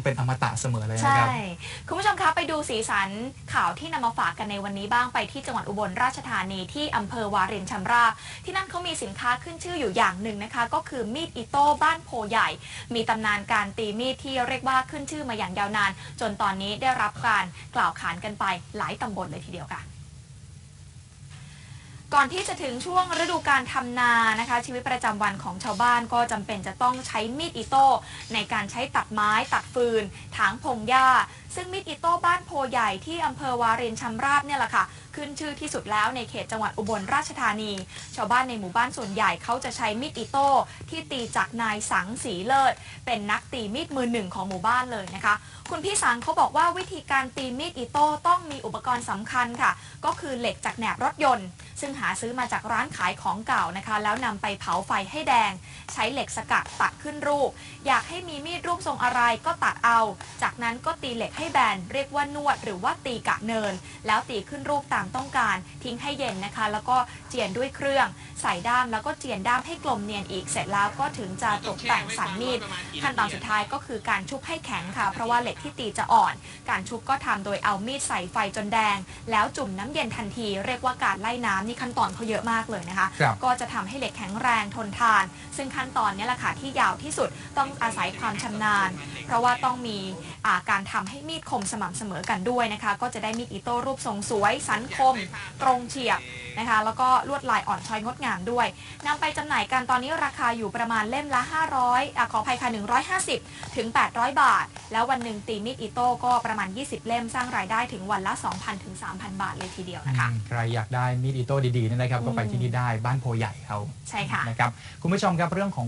ยังเป็นอมตะเสมอเลยนะครับ ใช่ คุณผู้ชมคะไปดูสีสันข่าวที่นำมาฝากกันในวันนี้บ้างไปที่จังหวัดอุบลราชธานีที่อำเภอวารินชำราบที่นั่นเขามีสินค้าขึ้นชื่ออยู่อย่างหนึ่งนะคะ ก็คือมีดอิโต้บ้านโพใหญ่ มีตำนานการตีมีดที่เรียกว่าขึ้นชื่อมาอย่างยาวนาน จนตอนนี้ได้รับการกล่าวขานกันไปหลายตำบลเลยทีเดียวค่ะ ก่อนที่จะถึงช่วงฤดูการทำนานะคะ ชีวิตประจำวันของชาวบ้านก็จำเป็นจะต้องใช้มีดอิโต้ในการใช้ตัดไม้ตัดฟืน ถางพงหญ้า ซึ่งมีดอิโต้บ้านโพใหญ่ที่อำเภอวารินชำราบเนี่ยแหละค่ะ ขึ้นชื่อที่สุดแล้วในเขตจังหวัดอุบลราชธานี ชาวบ้านในหมู่บ้านส่วนใหญ่เขาจะใช้มีดอิโต้ที่ตีจากนายสังสีเลิศ เป็นนักตีมีดมือหนึ่งของหมู่บ้านเลยนะคะ คุณพี่สังเขาบอกว่าวิธีการตีมีดอิโต้ต้องมีอุปกรณ์สำคัญค่ะ ก็คือเหล็กจากแหนบรถยนต์ ซึ่งหาซื้อมาจากร้านขายของเก่านะคะ แล้วนำไปเผาไฟให้แดง ใช้เหล็กสกัดตัดขึ้นรูป อยากให้มีมีดรูปทรงอะไรก็ตัดเอา จากนั้นก็ตีเหล็กให้แบนเรียกว่านวดหรือว่าตีกะเนิน แล้วตีขึ้นรูปตามต้องการ ทิ้งให้เย็นนะคะ แล้วก็เจียนด้วยเครื่อง ใส่ด้ามแล้วก็เจียนด้ามให้กลมเนียนอีกเสร็จแล้วก็ถึงจะตกแต่งสันมีดขั้นตอนสุดท้ายก็คือการชุบให้แข็งค่ะ เพราะว่าเหล็กที่ตีจะอ่อน การชุบก็ทำโดยเอามีดใส่ไฟจนแดง แล้วจุ่มน้ำเย็นทันที เรียกว่าการไล่น้ำนี่ขั้นตอนเขาเยอะมากเลยนะคะ ครับ ก็จะทำให้เหล็กแข็งแรงทนทาน ซึ่งขั้นตอนนี้แหละค่ะที่ยาวที่สุดต้องอาศัยความชำนาญ เพราะว่าต้องมีอ่าการทำให้มีดคมสม่ำเสมอกันด้วยนะคะ ก็จะได้มีดอิโต้รูปทรงสวย สันคม ตรงเฉียบ นะคะ แล้วก็ลวดลายอ่อนช้อยงดงามด้วยนำไปจำหน่ายกันตอนนี้ราคาอยู่ประมาณเล่มละ 500อะขออภัยค่ะ150 ถึง 800 บาท แล้ววันหนึ่งตีมีดอิโต้ก็ประมาณ 20 เล่มสร้างรายได้ถึงวันละ 2,000 ถึง 3,000 บาทเลยทีเดียวนะคะอืมใครอยากได้มีดอิโต้ดีๆเนยนะครับก็ไปที่นี่ได้บ้านโพใหญ่เขาใช่ค่ะนะครับคุณผู้ชมครับเรื่องของ